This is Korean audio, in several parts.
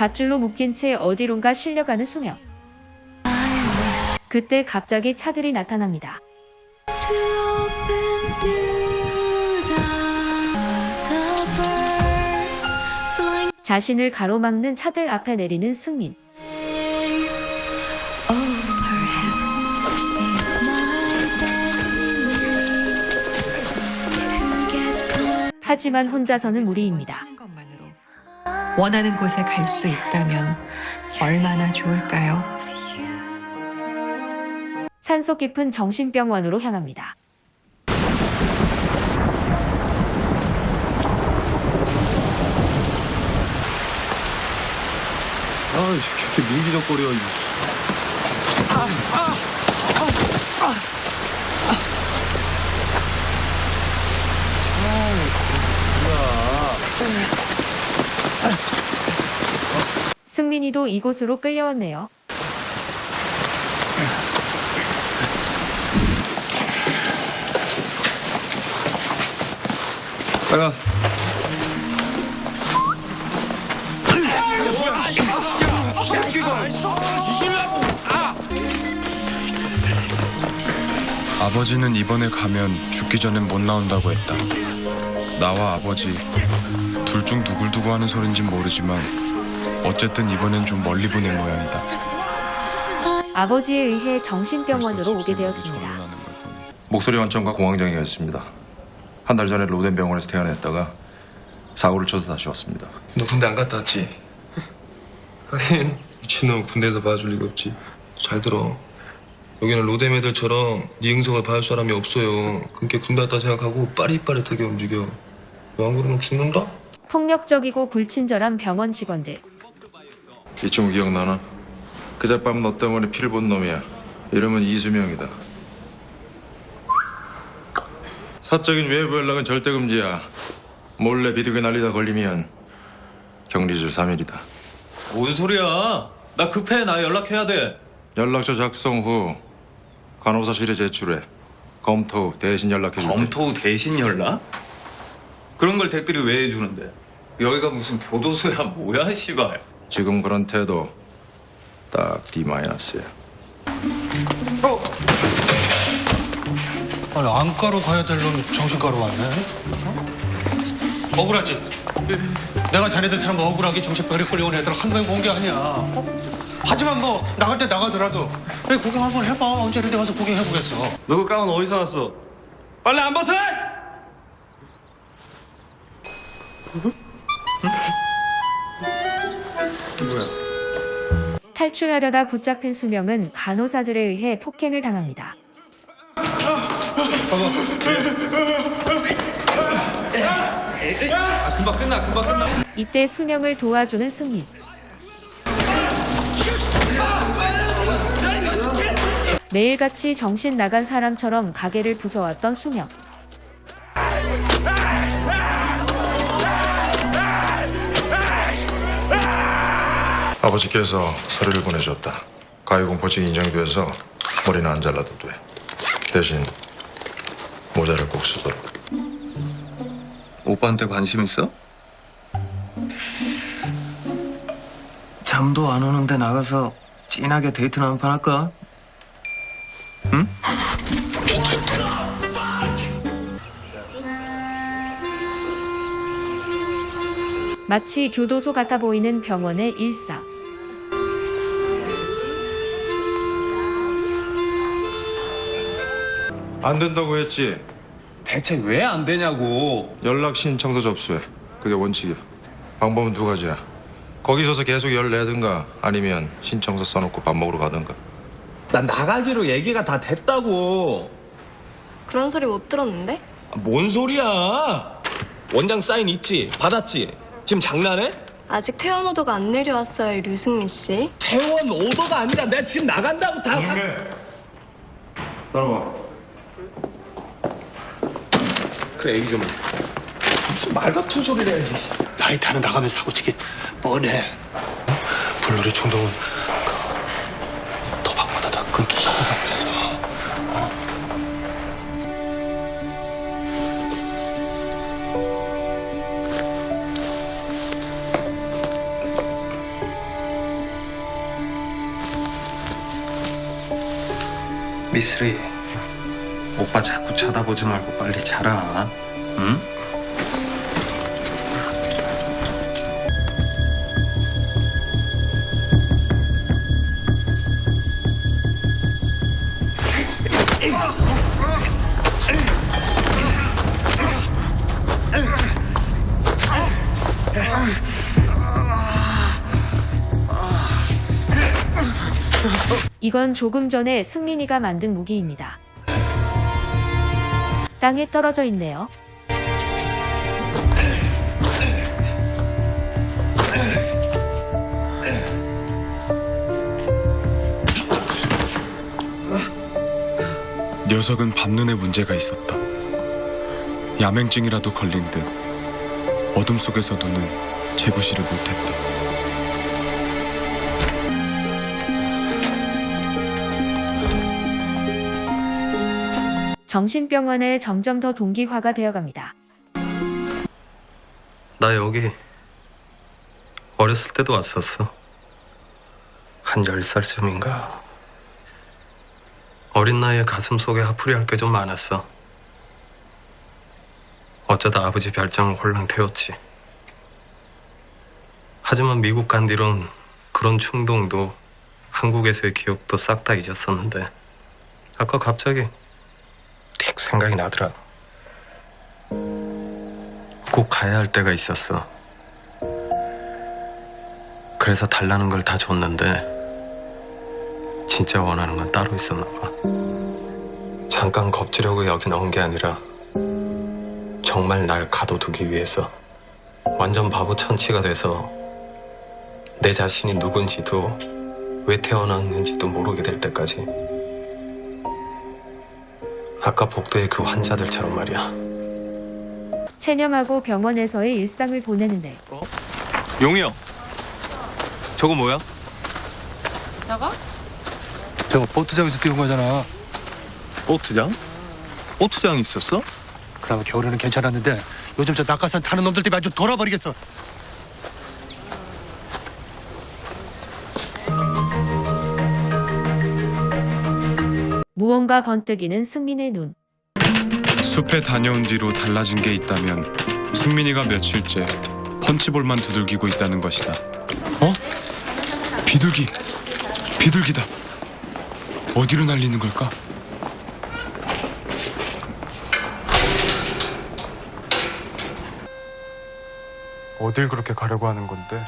밧줄로 묶인 채 어디론가 실려가는 수명. 그때 갑자기 차들이 나타납니다. 자신을 가로막는 차들 앞에 내리는 승민. Oh. 하지만 혼자서는 무리입니다. 원하는 곳에 갈 수 있다면 얼마나 좋을까요? 산속 깊은 정신병원으로 향합니다. 아, 이렇게 민기적거려. 승민이도 이곳으로 끌려왔네요. 빨가. 아버지는 이번에 가면 죽기 전엔 못 나온다고 했다. 나와 아버지 둘 중 누굴 두고 하는 소린진 모르지만 어쨌든 이번엔 좀 멀리 보낸 모양이다. 아버지에 의해 정신병원으로 오게 되었습니다. 목소리 원점과 공황장애였습니다. 한 달 전에 로덴 병원에서 퇴원했다가 사고를 쳐서 다시 왔습니다. 너 군대 안 갔다 왔지? 하긴 미친놈 군대에서 봐줄 리가 없지. 잘 들어. 여기는 로뎀 애들처럼 네 응석을 봐줄 사람이 없어요. 그렇게 군대 왔다 생각하고 빠릿빠릿하게 움직여. 너안 그러면 죽는다? 폭력적이고 불친절한 병원 직원들. 이 친구 기억나나? 그젯밤 너 때문에 피를 본 놈이야. 이름은 이수명이다. 사적인 외부 연락은 절대 금지야. 몰래 비디오 날리다 걸리면 격리줄 3일이다. 뭔 소리야? 나 급해. 나 연락해야 돼. 연락처 작성 후 간호사실에 제출해. 검토 후 대신 연락해 줄게. 검토 후 대신 연락? 그런 걸 댓글이 왜 해주는데? 여기가 무슨 교도소야 뭐야 씨발. 지금 그런 태도 딱 D 마이너스야. 아니 안가로 가야 될 놈이 정신가로 왔네. 어? 억울하지? 내가 자네들처럼 억울하게 정신병에 끌려온 애들 한 명이 본게 아니야. 어? 하지만 뭐 나갈 때 나가더라도 왜 구경 한번 해봐. 언제 이런 데 가서 구경해보겠어. 너 그 가운 어디서 났어? 빨리 안 벗어! 탈출하려다 붙잡힌 수명은 간호사들에 의해 폭행을 당합니다. 아, 금방 끝나. 금방 끝나. 이때 수명을 도와주는 승민. 매일같이 정신 나간 사람처럼 가게를 부숴왔던 수명. 아버지께서 서류를 보내줬다. 가해공포증 인정이 돼서 머리는 안 잘라도 돼. 대신 모자를 꼭 쓰도록. 오빠한테 관심 있어? 잠도 안 오는데 나가서 진하게 데이트나 한 판 할까? 마치 교도소 같아 보이는 병원의 일상. 안 된다고 했지. 대체 왜 안 되냐고. 연락 신청서 접수해. 그게 원칙이야. 방법은 두 가지야. 거기 서서 계속 연락하든가 아니면 신청서 써놓고 밥 먹으러 가든가. 난 나가기로 얘기가 다 됐다고. 그런 소리 못 들었는데? 아, 뭔 소리야? 원장 사인 있지? 받았지? 지금 장난해? 아직 퇴원 오도가 안 내려왔어요, 류승민 씨. 퇴원 오더가 아니라 내가 지금 나간다고 다. 따라와. 그래 얘기 좀 무슨 말 같은 소리를 해야지. 라이터는 나가면 사고 치기 뻔해. 불놀이 충동은 그 도박보다 더 끊기 힘들다고 그랬어. 미스리. 오빠 자꾸 쳐다보지 말고 빨리 자라 응? 이건 조금 전에 승민이가 만든 무기입니다. 땅에 떨어져 있네요. 녀석은 밤눈에 문제가 있었다. 야맹증이라도 걸린 듯 어둠 속에서 눈은 재구시를 못했다. 정신병원에 점점 더 동기화가 되어갑니다. 나 여기 어렸을 때도 왔었어. 한 10살쯤인가. 어린 나이에 가슴 속에 하풀이 할 게 좀 많았어. 어쩌다 아버지 별장을 홀랑 태웠지. 하지만 미국 간 뒤론 그런 충동도 한국에서의 기억도 싹 다 잊었었는데 아까 갑자기 틱 생각이 나더라 꼭 가야 할 때가 있었어. 그래서 달라는 걸 다 줬는데 진짜 원하는 건 따로 있었나 봐. 잠깐 겁주려고 여기 나온 게 아니라 정말 날 가둬두기 위해서 완전 바보 천치가 돼서 내 자신이 누군지도 왜 태어났는지도 모르게 될 때까지 아까 복도의 그 환자들처럼 말이야. 체념하고 병원에서의 일상을 보내는데 용이 형. 저거 뭐야? 저거 보트장에서 뛰는 거잖아. 보트장? 보트장 있었어? 그나마 겨울에는 괜찮았는데 요즘 저 낙하산 타는 놈들 때문에 아주 돌아버리겠어. 무언가 번뜩이는 승민의 눈. 숲에 다녀온 뒤로 달라진 게 있다면 승민이가 며칠째 펀치볼만 두들기고 있다는 것이다. 어? 비둘기! 비둘기다! 어디로 날리는 걸까? 어딜 그렇게 가려고 하는 건데?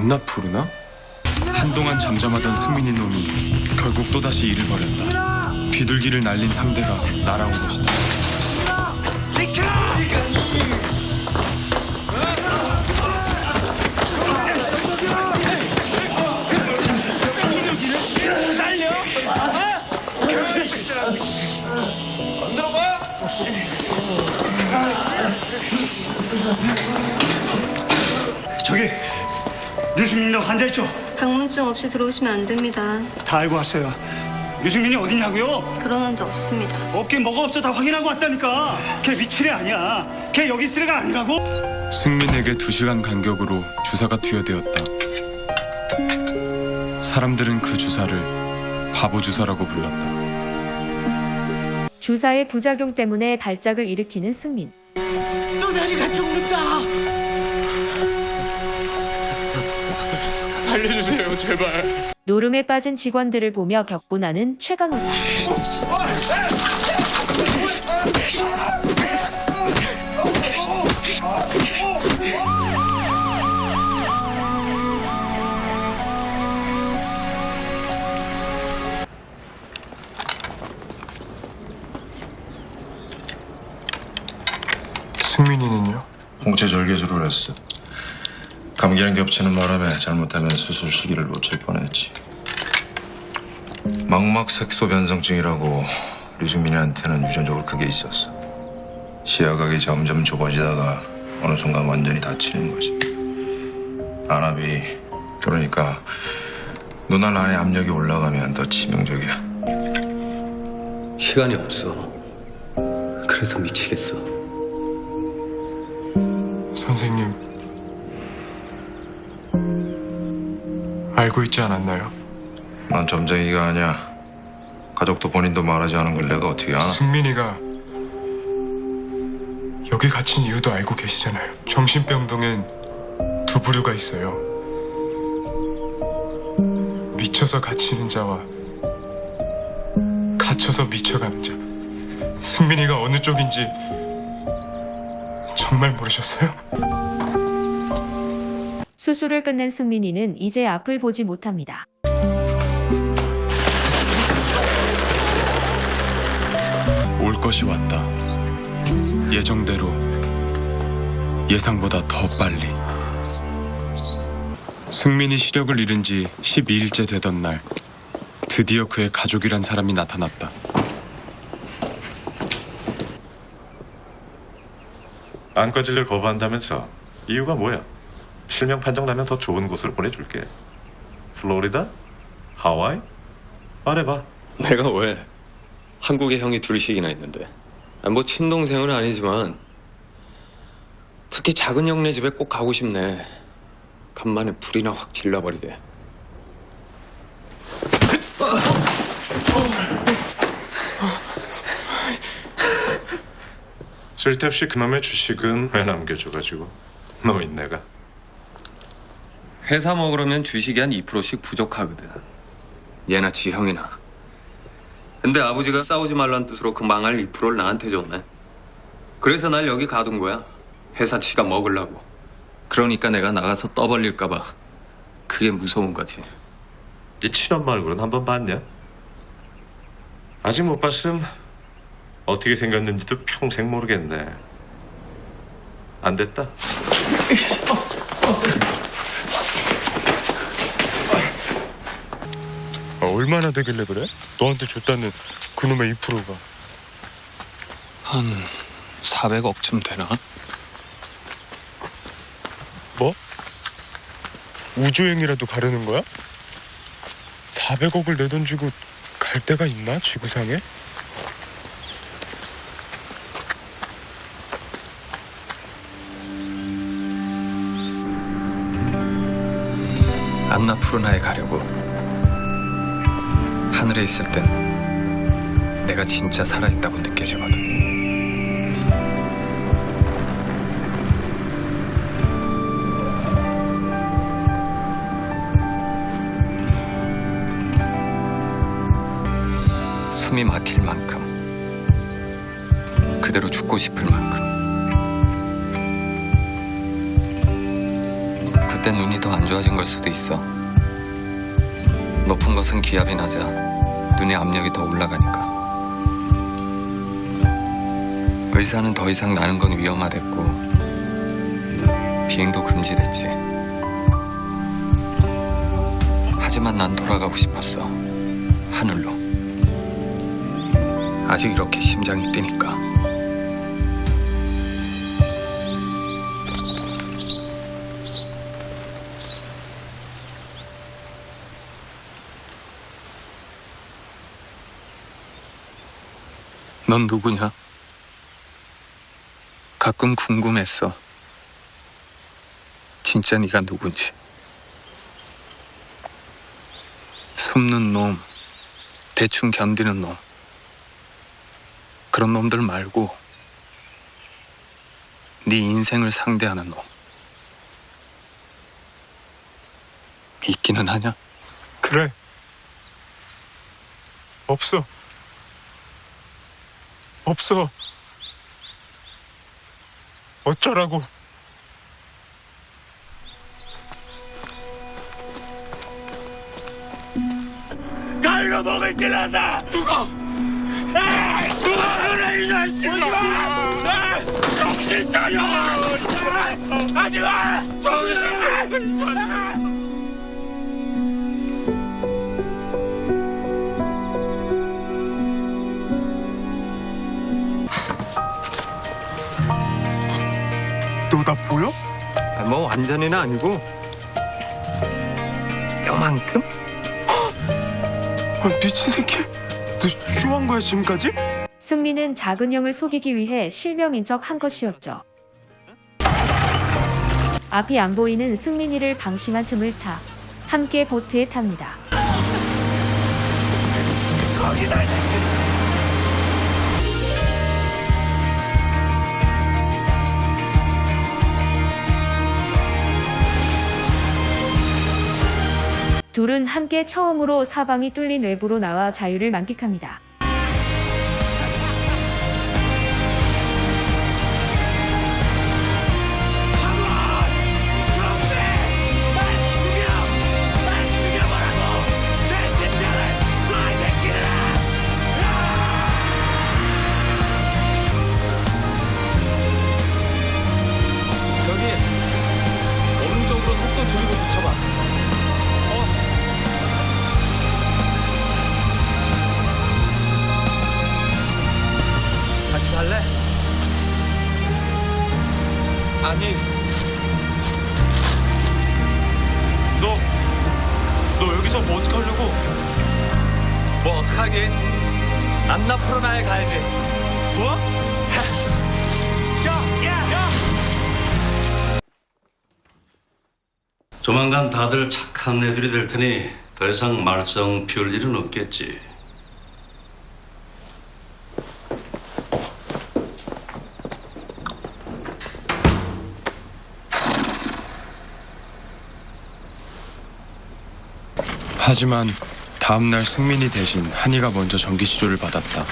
안나 푸르나? 한동안 잠잠하던 승민이 놈이 결국 또다시 일을 벌였다. 비둘기를 날린 상대가 날아온 것이다. 저기 류승민이라고 환자 있죠? 방문증 없이 들어오시면 안 됩니다. 다 알고 왔어요. 류승민이 어디냐고요? 그런 환자 없습니다. 없긴 뭐가 없어 다 확인하고 왔다니까. 걔 미칠애 아니야. 걔 여기 있을 애가 아니라고. 승민에게 두 시간 간격으로 주사가 투여되었다. 사람들은 그 주사를 바보 주사라고 불렀다. 주사의 부작용 때문에 발작을 일으키는 승민. 또 내리가 죽는다. 살려주세요, 제발. 노름에 빠진 직원들을 보며 격분하는 최강 의사. 승민이는요? 홍채 절개술을 했어. 감기랑 겹치는 바람에 잘못하면 수술 시기를 놓칠 뻔했지. 망막 색소 변성증이라고 류승민이한테는 유전적으로 그게 있었어. 시야각이 점점 좁아지다가 어느 순간 완전히 다치는 거지. 안압이 그러니까 눈알 안에 압력이 올라가면 더 치명적이야. 시간이 없어. 그래서 미치겠어. 선생님 알고 있지 않았나요? 난 점쟁이가 아니야. 가족도 본인도 말하지 않은 걸 내가 어떻게 아나? 승민이가 여기 갇힌 이유도 알고 계시잖아요. 정신병동엔 두 부류가 있어요. 미쳐서 갇히는 자와 갇혀서 미쳐가는 자. 승민이가 어느 쪽인지 정말 모르셨어요? 수술을 끝낸 승민이는 이제 앞을 보지 못합니다. 올 것이 왔다. 예정대로 예상보다 더 빨리. 승민이 시력을 잃은 지 12일째 되던 날 드디어 그의 가족이란 사람이 나타났다. 안과 진료를 거부한다면서 이유가 뭐야? 실명 판정 나면 더 좋은 곳으로 보내줄게. 플로리다? 하와이? 말해봐. 내가 왜? 한국에 형이 둘씩이나 있는데. 아, 뭐 친동생은 아니지만 특히 작은 형네 집에 꼭 가고 싶네. 간만에 불이나 확 질러버리게. 쓸데없이 그놈의 주식은 왜 남겨줘가지고 노인네가 회사 먹으려면 주식이 한 2%씩 부족하거든. 얘나 지형이나. 근데 아버지가 싸우지 말란 뜻으로 그 망할 2%를 나한테 줬네. 그래서 날 여기 가둔 거야. 회사 치가 먹으려고. 그러니까 내가 나가서 떠벌릴까봐. 그게 무서운 거지. 이 친엄마 얼굴은 한 번 봤냐? 아직 못 봤음 어떻게 생겼는지도 평생 모르겠네. 안 됐다. 얼마나 되길래 그래? 너한테 줬다는 그놈의 2%가. 한 400억쯤 되나? 뭐? 우주행이라도 가려는 거야? 400억을 내던지고 갈 데가 있나 지구상에? 안나 푸르나에 가려고. 하늘에 있을 땐 내가 진짜 살아있다고 느껴지거든. 숨이 막힐 만큼 그대로 죽고 싶을 만큼 그때 눈이 더 안 좋아진 걸 수도 있어 높은 것은 기압이 낮아 눈의 압력이 더 올라가니까. 의사는 더 이상 나는 건 위험하댔고 비행도 금지됐지. 하지만 난 돌아가고 싶었어. 하늘로. 아직 이렇게 심장이 뛰니까 넌 누구냐? 가끔 궁금했어. 진짜 네가 누군지. 숨는 놈, 대충 견디는 놈. 그런 놈들 말고 네 인생을 상대하는 놈. 있기는 하냐? 그래. 없어. 없어. 어쩌라고. 갈로 먹을 길라다 누가? 아, 누가 그래 이 자식아! 정신 차려! 하지마! 정신 차려 나 보여? 뭐 완전히는 아니고 요만큼? 아, 미친 새끼. 너 쇼한 거야 지금까지? 승민은 작은 형을 속이기 위해 실명인 척 한 것이었죠. 앞이 안 보이는 승민이를 방심한 틈을 타 함께 보트에 탑니다. 둘은 함께 처음으로 사방이 뚫린 외부로 나와 자유를 만끽합니다. 조만간 다들 착한 애들이 될 테니 더 이상 말썽 피울 일은 없겠지. 하지만 다음날 승민이 대신 한이가 먼저 전기 치료를 받았다.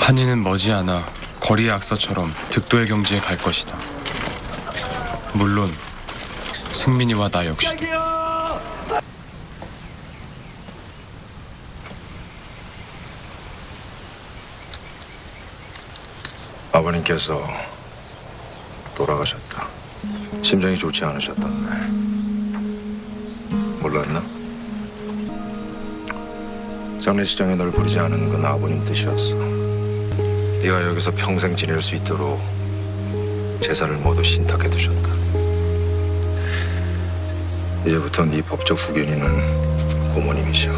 한이는 머지않아 거리의 악서처럼 득도의 경지에 갈 것이다. 물론 승민이와 나 역시. 아버님께서 돌아가셨다. 심정이 좋지 않으셨던데. 몰랐나? 장례식장에 널 부르지 않은 건 아버님 뜻이었어. 네가 여기서 평생 지낼 수 있도록 재산을 모두 신탁해 두셨다. 이제부터 네 법적 후견인은 고모님이셔.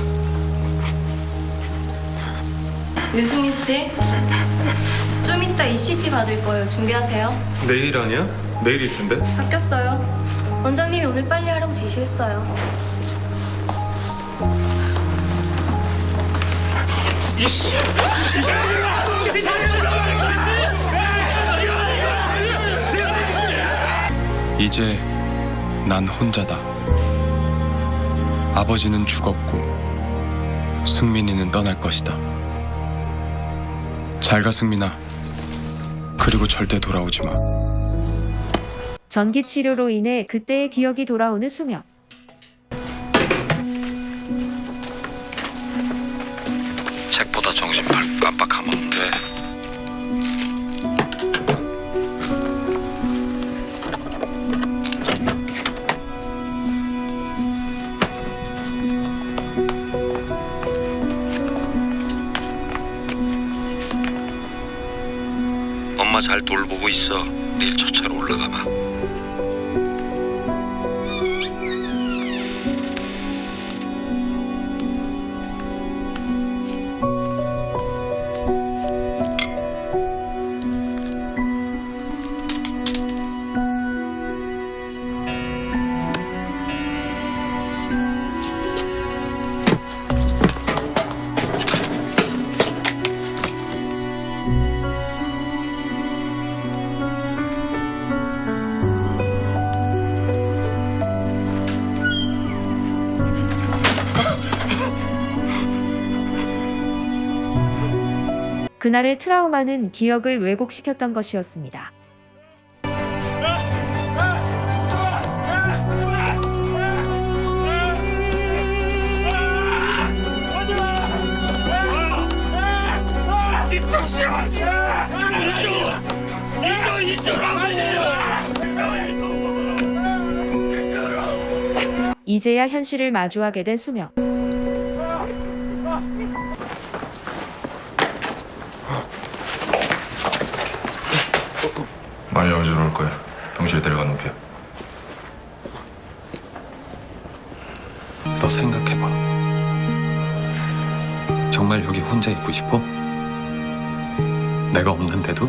류승민 씨, 좀 이따 ECT 받을 거예요. 준비하세요. 내일 아니야? 내일일 텐데. 바뀌었어요. 원장님이 오늘 빨리 하라고 지시했어요. 이제 난 혼자다. 아버지는 죽었고 승민이는 떠날 것이다. 잘 가 승민아. 그리고 절대 돌아오지 마. 전기 치료로 인해 그때의 기억이 돌아오는 수명. 책보다 정신 깜빡하면 안 엄마 잘 돌보고 있어. 내일 저 차로 올라가 봐. 그날의 트라우마는 기억을 왜곡시켰던 것이었습니다. 이제야 현실을 마주하게 된 수명. 않는데도?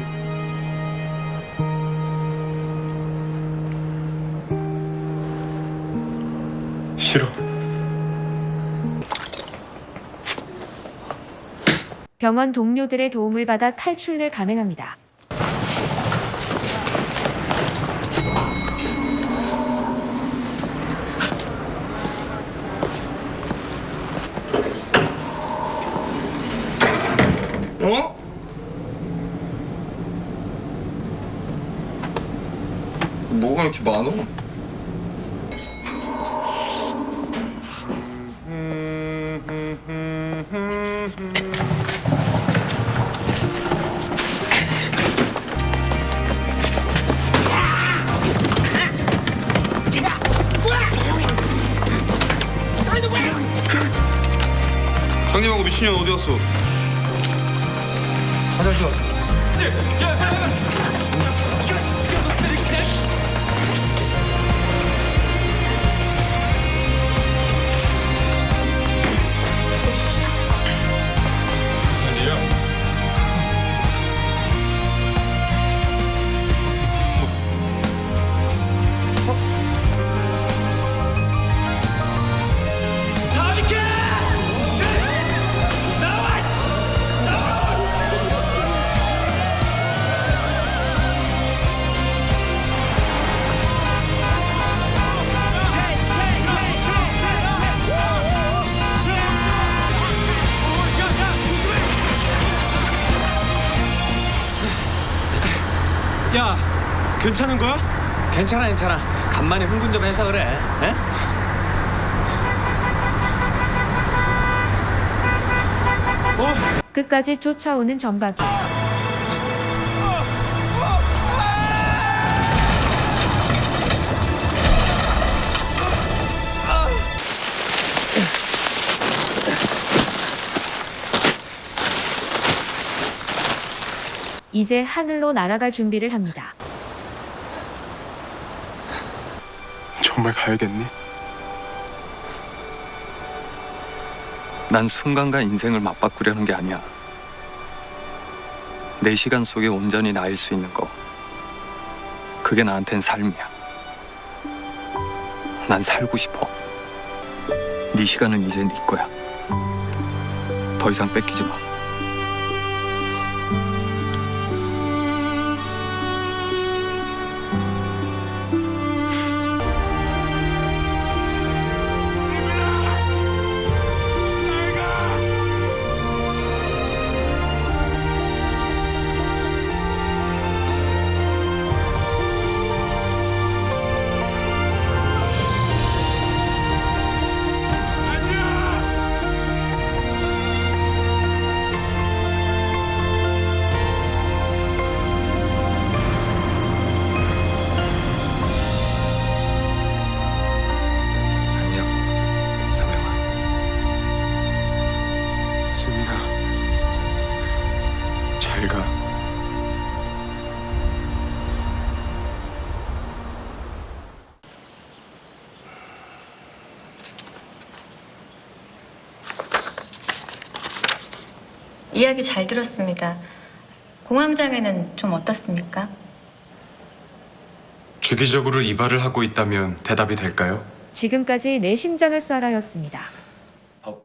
싫어. 병원 동료들의 도움을 받아 탈출을 감행합니다. 어? 이렇게 많어? 형님하고 미친년 어디 갔어? 화장실 갔다. 무슨 야, 괜찮은 거야? 괜찮아 괜찮아. 간만에 흥분 좀 해서 그래. 에? 끝까지 쫓아오는 점박이. 이제 하늘로 날아갈 준비를 합니다. 정말 가야겠니? 난 순간과 인생을 맞바꾸려는 게 아니야. 내 시간 속에 온전히 나일 수 있는 거. 그게 나한텐 삶이야. 난 살고 싶어. 네 시간은 이제 네 거야. 더 이상 뺏기지 마. 이야기 잘 들었습니다. 공황장애는 좀 어떻습니까? 주기적으로 이발을 하고 있다면 대답이 될까요? 지금까지 내 심장을 쏴라였습니다.